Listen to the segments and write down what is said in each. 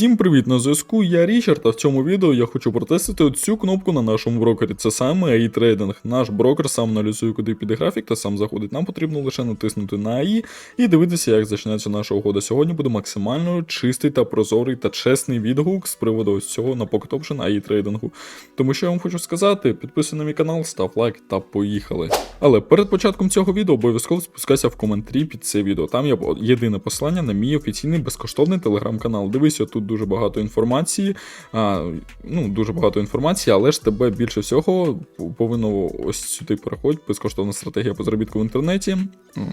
Всім привіт на зв'язку, я Річард, а в цьому відео я хочу протестити оцю кнопку на нашому брокері. Це саме AI трейдинг. Наш брокер сам аналізує, куди піде графік та сам заходить. Нам потрібно лише натиснути на AI і дивитися, як почнеться наша угода. Сьогодні буде максимально чистий та прозорий та чесний відгук з приводу ось цього на Pocket Option AI трейдингу. Тому що я вам хочу сказати, підписуй на мій канал, став лайк та поїхали. Але перед початком цього відео обов'язково спускайся в коментарі під це відео. Там є єдине посилання на мій офіційний безкоштовний телеграм-канал. Дивися, тут дуже багато інформації. А, ну, дуже багато інформації, але ж тебе більше всього повинно ось сюди переходити. Безкоштовна стратегія по заробітку в інтернеті.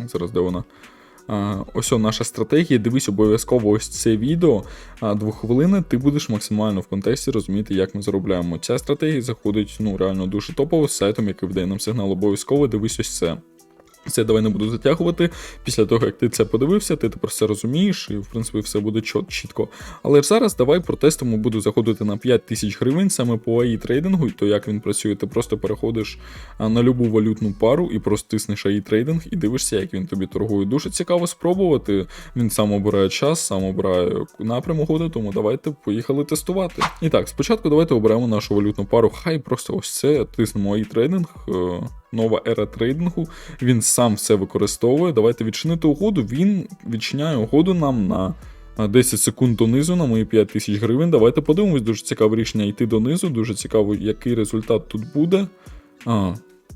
Зараз де вона? Ось о, наша стратегія. Дивись обов'язково ось це відео. Двох хвилини ти будеш максимально в контексті розуміти, як ми заробляємо. Ця стратегія заходить ну, реально дуже топово з сайтом, який вдає нам сигнал. Обов'язково дивись ось це. Це давай не буду затягувати. Після того, як ти це подивився, ти тепер все розумієш, і в принципі все буде чітко. Але ж зараз давай протестимо, буду заходити на 5 тисяч гривень саме по AI трейдингу, і то як він працює, ти просто переходиш на любу валютну пару і просто тиснеш AI трейдинг і дивишся, як він тобі торгує. Дуже цікаво спробувати. Він сам обирає час, сам обирає напрям угоди, тому давайте поїхали тестувати. І так, спочатку давайте оберемо нашу валютну пару. Хай просто ось це тиснемо AI трейдинг. Нова ера трейдингу. Він сам все використовує. Давайте відчинити угоду. Він відчиняє угоду нам на 10 секунд донизу на мої 5 тисяч гривень. Давайте подивимось, дуже цікаве рішення йти донизу. Дуже цікаво, який результат тут буде. А,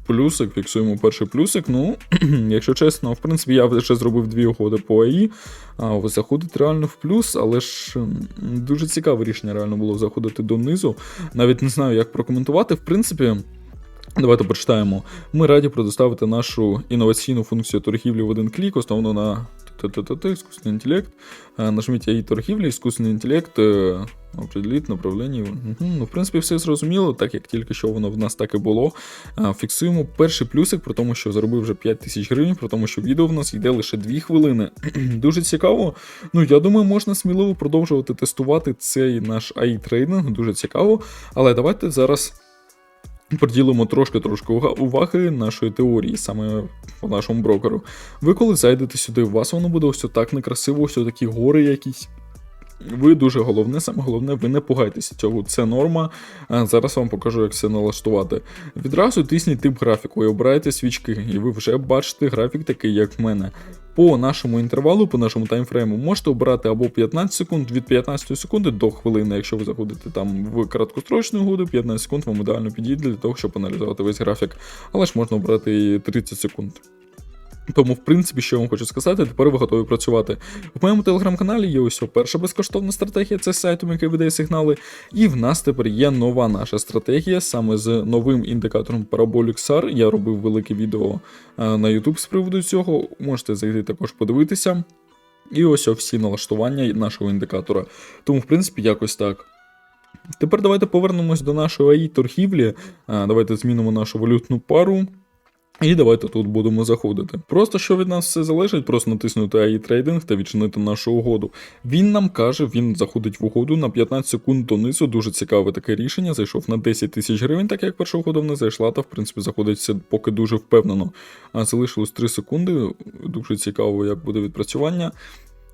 Плюсик, фіксуємо перший плюсик. Ну, якщо чесно, в принципі, я вже зробив дві угоди по АІ. А, заходить реально в плюс, але ж дуже цікаве рішення реально було заходити донизу. Навіть не знаю, як прокоментувати. В принципі. Давайте прочитаємо. Ми раді предоставити нашу інноваційну функцію торгівлі в один клік, основану на іскусний інтелект. Нажміть AI торгівлі, іскусний інтелект, определіть направлення. Ну, в принципі, все зрозуміло, так як тільки що воно в нас так і було. Фіксуємо перший плюсик, про тому, що заробив вже 5 тисяч гривень, про тому, що відео в нас йде лише 2 хвилини. Дуже цікаво. Ну, я думаю, можна сміливо продовжувати тестувати цей наш AI трейдинг, дуже цікаво. Але давайте зараз. Приділимо трошки-трошки уваги нашої теорії, саме по нашому брокеру. Ви коли зайдете сюди, у вас воно буде ось так некрасиво, ось такі гори якісь. Ви дуже головне, саме головне, ви не пугайтеся цього. Це норма. Зараз вам покажу, як все налаштувати. Відразу тисніть тип графіку і обирайте свічки, і ви вже бачите графік такий, як в мене. По нашому інтервалу, по нашому таймфрейму, можете обирати або 15 секунд від 15 секунди до хвилини, якщо ви заходите там в краткострочну угоду, 15 секунд вам ідеально підійде для того, щоб аналізувати весь графік. Але ж можна обрати і 30 секунд. Тому, в принципі, що я вам хочу сказати, тепер ви готові працювати. В моєму телеграм-каналі є ось перша безкоштовна стратегія, це сайтом, який видає сигнали. І в нас тепер є нова наша стратегія, саме з новим індикатором Parabolic SAR. Я робив велике відео на YouTube з приводу цього. Можете зайти також подивитися. І ось всі налаштування нашого індикатора. Тому, в принципі, якось так. Тепер давайте повернемось до нашої AI торгівлі. Давайте змінимо нашу валютну пару. І давайте тут будемо заходити. Просто що від нас все залежить, просто натиснути AI трейдинг та відчинити нашу угоду. Він нам каже, він заходить в угоду на 15 секунд донизу. Дуже цікаве таке рішення. Зайшов на 10 тисяч гривень, так як перша угода не зайшла, та в принципі заходить все поки дуже впевнено. А залишилось 3 секунди. Дуже цікаво, як буде відпрацювання.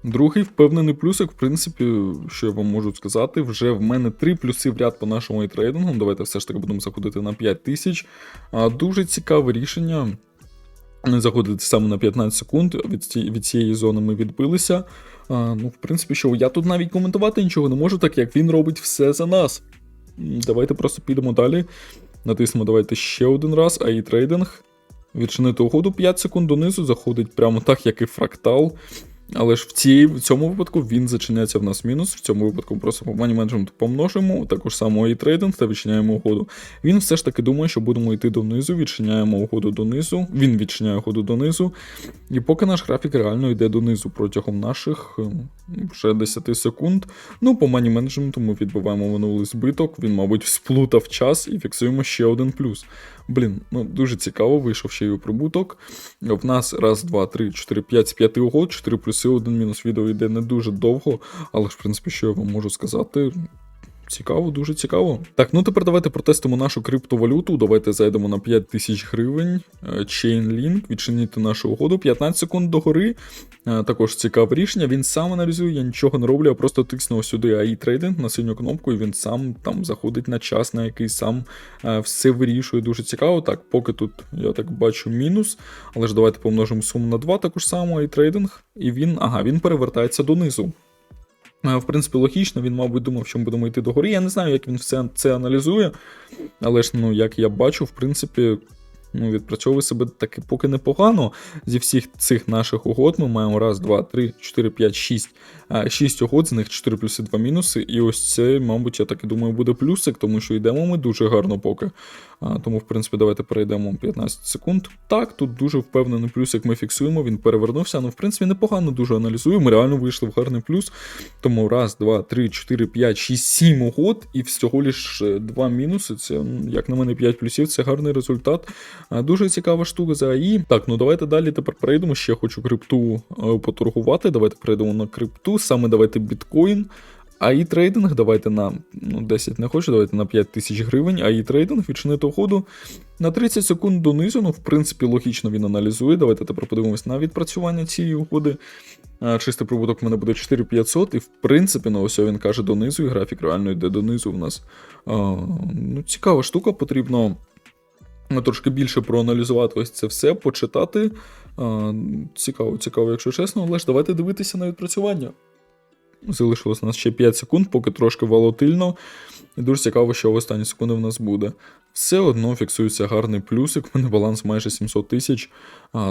Другий впевнений плюсик, в принципі, що я вам можу сказати, вже в мене три плюси в ряд по нашому і трейдингу. Давайте все ж таки будемо заходити на 5 тисяч. Дуже цікаве рішення. Заходити саме на 15 секунд. Від цієї, від цієї зони ми відбилися. А, Ну, в принципі, що я тут навіть коментувати нічого не можу, так як він робить все за нас. Давайте просто підемо далі. Натиснемо давайте ще один раз, AI трейдинг. Відчинити угоду 5 секунд донизу, заходить прямо так, як і фрактал. Але ж в цій, в цьому випадку він зачиняється в нас мінус. В цьому випадку просто по money management помножимо, також само і трейдинг та відчиняємо угоду. Він все ж таки думає, що будемо йти донизу, відчиняємо угоду донизу, він відчиняє угоду донизу. І поки наш графік реально йде донизу протягом наших ем, вже 10 секунд. Ну, по money management ми відбиваємо минулий збиток, він, мабуть, сплутав час і фіксуємо ще один плюс. Блін, ну дуже цікаво, вийшов ще й у прибуток. В нас раз, два, три, чотири, п'ять з п'яти угод, 4 плюси, один мінус відео йде не дуже довго, але ж, в принципі, що я вам можу сказати. Цікаво, дуже цікаво. Так, ну тепер давайте протестимо нашу криптовалюту. Давайте зайдемо на 5 тисяч гривень. Е, Chainlink, відчинити нашу угоду. 15 секунд до гори. Е, Також цікаве рішення. Він сам аналізує, я нічого не роблю, я просто тисну сюди AI трейдинг на синю кнопку, і він сам там заходить на час, на який сам е, все вирішує. Дуже цікаво. Так, поки тут я так бачу мінус. Але ж давайте помножимо суму на 2 також само AI трейдинг. І він, ага, він перевертається донизу. В принципі, логічно, він, мабуть, думав, що ми будемо йти догори. Я не знаю, як він все це аналізує, але ж, ну, як я бачу, в принципі, ну, відпрацьовує себе таки поки непогано. Зі всіх цих наших угод ми маємо раз, два, три, чотири, п'ять, шість. А, Шість угод, з них 4 плюси, 2 мінуси. І ось це, мабуть, я так і думаю, буде плюсик, тому що йдемо ми дуже гарно поки. Тому, в принципі, давайте перейдемо 15 секунд. Так, тут дуже впевнений плюсик ми фіксуємо, він перевернувся. Ну, в принципі, непогано дуже аналізуємо. Реально вийшли в гарний плюс. Тому раз, два, три, чотири, п'ять, шість, сім угод, і всього лиш е, два мінуси. Це, як на мене, 5 плюсів, це гарний результат. Дуже цікава штука за АІ. Так, ну давайте далі тепер перейдемо. Ще хочу крипту е, поторгувати. Давайте перейдемо на крипту. Саме давайте біткоін. АІ трейдинг, давайте на ну, 10 не хочу, давайте на 5 тисяч гривень. АІ трейдинг, відчинити уходу на 30 секунд донизу. Ну, в принципі, логічно він аналізує. Давайте тепер подивимось на відпрацювання цієї угоди. Чистий прибуток в мене буде 4500, і в принципі, ну ось він каже донизу, і графік реально йде донизу в нас. А, ну, цікава штука, потрібно трошки більше проаналізувати ось це все, почитати. Цікаво, цікаво, якщо чесно, але ж давайте дивитися на відпрацювання. Залишилось у нас ще 5 секунд, поки трошки волатильно. І дуже цікаво, що в останні секунди в нас буде. Все одно фіксується гарний плюсик, в мене баланс майже 700 тисяч.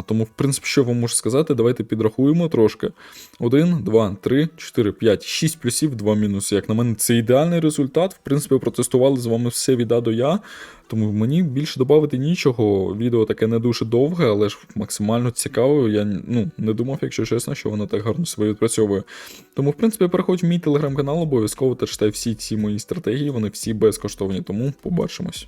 Тому, в принципі, що вам можу сказати, давайте підрахуємо трошки. 1, 2, 3, 4, 5, 6 плюсів, 2 мінуси. Як на мене, це ідеальний результат. В принципі, протестували з вами все від А до Я. Тому мені більше додати нічого. Відео таке не дуже довге, але ж максимально цікаве. Я ну, не думав, якщо чесно, що воно так гарно себе відпрацьовує. Тому, в принципі, переходь в мій телеграм-канал, обов'язково та читай всі ці мої стратегії, вони всі безкоштовні, тому побачимось.